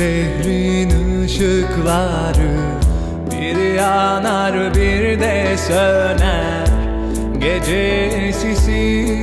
şehrin ışıkları Bir yanar bir de söner. Gece sisi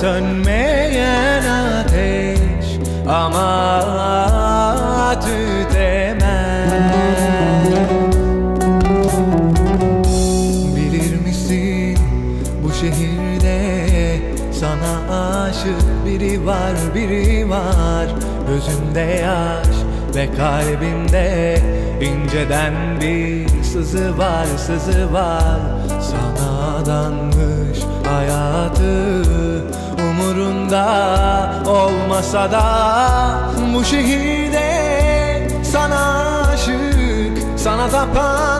sönmeyen ateş ama tütemez Bilir misin bu şehirde sana aşık biri var biri var. Gözümde yaş ve kalbimde inceden bir sızı var sızı var. Sana adanmış hayatı umurunda olmasa da Bu şehirde sana aşık sana tapan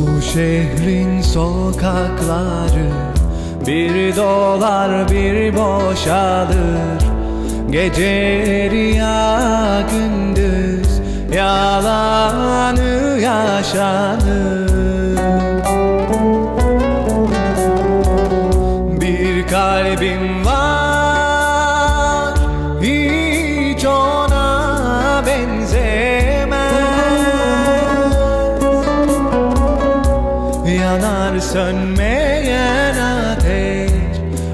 Bu şehrin sokakları bir dolar bir boşalır Gece rüya gündüz yalanı yaşanır Yanar sönmeyen ateş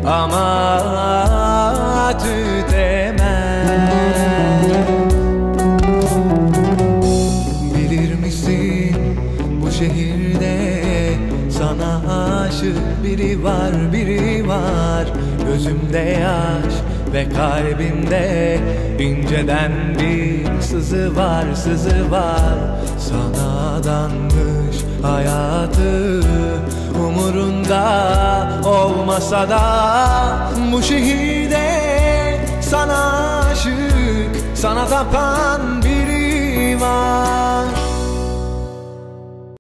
ama tütemez Bilir misin bu şehirde sana aşık biri var biri var? Gözümde yaş ve kalbimde inceden bir sızı var sızı var. Sana adanmış hayatı umurunda olmasa da Bu şehirde sana aşık sana tapan